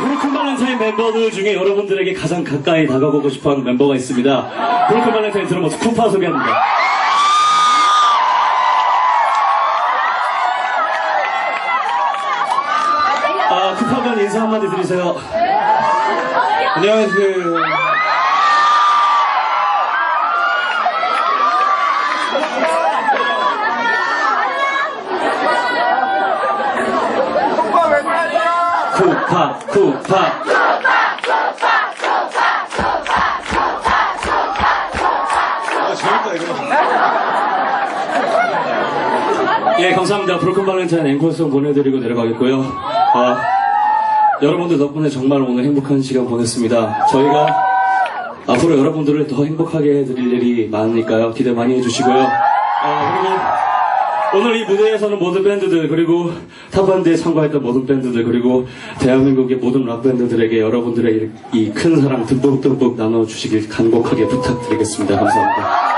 브로큰 발렌타인 멤버들 중에 여러분들에게 가장 가까이 다가가고 싶어하는 멤버가 있습니다. 브로큰 발렌타인 드러머스 쿠파 소개합니다. 아, 쿠파면 인사 한마디 드리세요. 안녕하세요. 쿠파, 쿠파. 아, 재밌다, 이거. 예, 감사합니다. 브로큰 발렌타인 앵콜송 보내드리고 내려가겠고요. 아, 여러분들 덕분에 정말 오늘 행복한 시간 보냈습니다. 저희가 앞으로 여러분들을 더 행복하게 해드릴 일이 많으니까요. 기대 많이 해주시고요. 아, 그리고 오늘 이 무대에서는 모든 밴드들, 그리고 탑밴드에 참가했던 모든 밴드들, 그리고 대한민국의 모든 락밴드들에게 여러분들의 이 큰 사랑 듬뿍듬뿍 나눠주시길 간곡하게 부탁드리겠습니다. 감사합니다.